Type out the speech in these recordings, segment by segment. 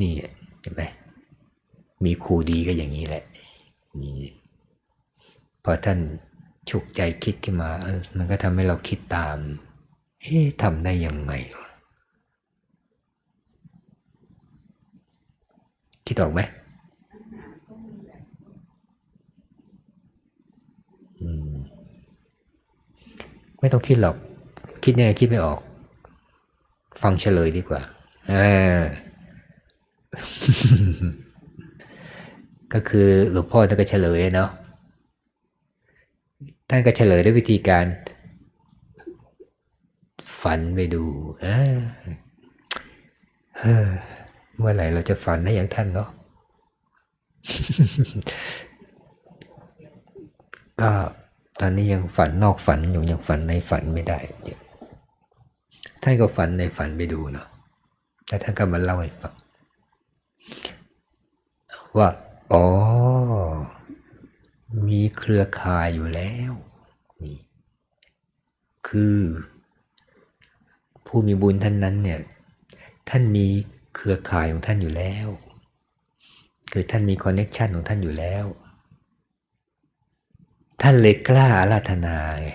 นี่เห็นไหมมีครูดีก็อย่างนี้แหละนี่พอท่านฉุกใจคิดขึ้นมา มันก็ทำให้เราคิดตาม เอ๊ะทำได้ยังไง คิดออกไหมไม่ต้องคิดหรอก คิดยังไงคิดไม่ออก ฟังเฉลยดีกว่า อ่า ก็คือหลวงพ่อท่านก็เฉลยเนาะท่านก็เฉลยด้วยวิธีการ ฝันไปดูอ่าเมื่อไหร่เราจะฝันได้อย่างท่านเนาะก็ตอนนี้ยังฝันนอกฝันอยู่ยังฝันในฝันไม่ได้ท่านก็ฝันในฝันไปดูเนาะแต่ท่านก็มาเล่าให้ฟัง ว่า อ๋อ มีเครือข่ายอยู่แล้วนี่คือผู้มีบุญท่านนั้นเนี่ย ท่านมีเครือข่ายของท่านอยู่แล้ว คือท่านมีคอนเน็ชันของท่านอยู่แล้ว ท่านเลยกล้าอาราธนาไง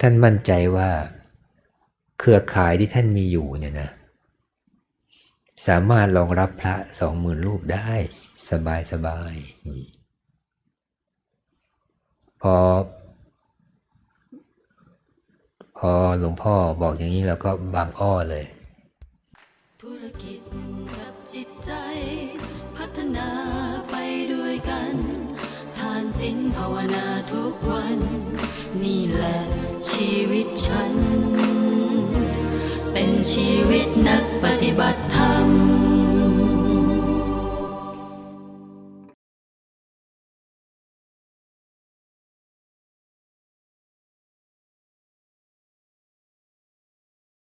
ท่านมั่นใจว่า เครือข่ายที่ท่านมีอยู่เนี่ยนะ สามารถรองรับพระสองหมื่นรูปได้สบายสบาย พอ พอหลวงพ่อบอกอย่างนี้เราก็บางอ้อเลย ธุรกิจกับจิตใจ พัฒนาไปด้วยกัน ทานศีลภาวนาทุกวัน นี่แหละชีวิตฉัน เป็นชีวิตนักปฏิบัติ